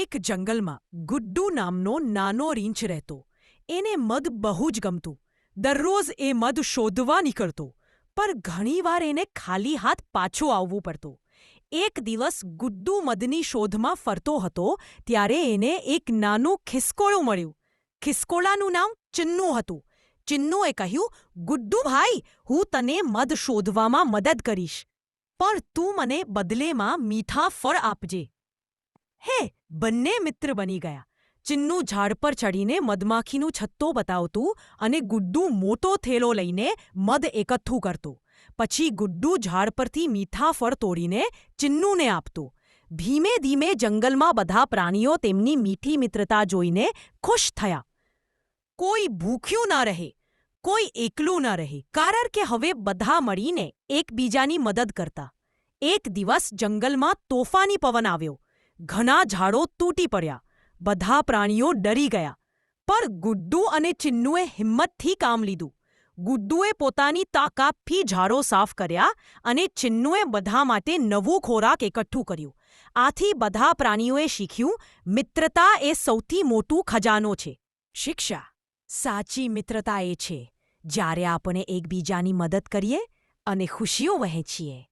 એક જંગલમાં ગુડ્ડુ નામનો નાનો રીંછ રહેતો. એને મધ બહુ જ ગમતું. દરરોજ એ મધ શોધવા નીકળતો, પણ ઘણીવાર એને ખાલી હાથ પાછો આવવું પડતું. એક દિવસ ગુડ્ડુ મધની શોધમાં ફરતો હતો, ત્યારે એને એક નાનું ખિસકોળું મળ્યું. ખિસકોળાનું નામ ચિન્નુ હતું. ચિન્નુએ કહ્યું, ગુડ્ડુ ભાઈ, હું તને મધ શોધવામાં મદદ કરીશ. પણ તું મને બદલેમાં મીઠા ફળ આપજે. હે બંને મિત્ર બની ગયા. ચિન્નુ ઝાડ પર ચડીને મધમાખીનું છત્તો બતાવતું અને ગુડ્ડુ મોટો થેલો લઈને મધ એકઠું કરતું. પછી ગુડ્ડુ ઝાડ પરથી મીઠા ફળ તોડીને ચિન્નુને આપતો. ધીમે ધીમે જંગલમાં બધા પ્રાણીઓ તેમની મીઠી મિત્રતા જોઈને ખુશ થયા. કોઈ ભૂખ્યું ન રહે, કોઈ એકલું ન રહે, કારણ કે હવે બધા મળીને એકબીજાની મદદ કરતા. એક દિવસ જંગલમાં તોફાની પવન આવ્યો. ઘણા ઝાડો તૂટી પડ્યા. બધા પ્રાણીઓ ડરી ગયા. પણ ગુડ્ડુ અને ચિન્નુએ હિંમતથી કામ લીધું. ગુડ્ડુએ પોતાની તાકાતથી ઝાડો સાફ કર્યા અને ચિન્નુએ બધા માટે નવું ખોરાક એકઠું કર્યું. આથી બધા પ્રાણીઓએ શીખ્યું, મિત્રતા એ સૌથી મોટું ખજાનો છે. શિક્ષા. સાચી મિત્રતા એ છે. જ્યારે આપણે એકબીજાની મદદ કરીએ અને ખુશીઓ વહેંચીએ.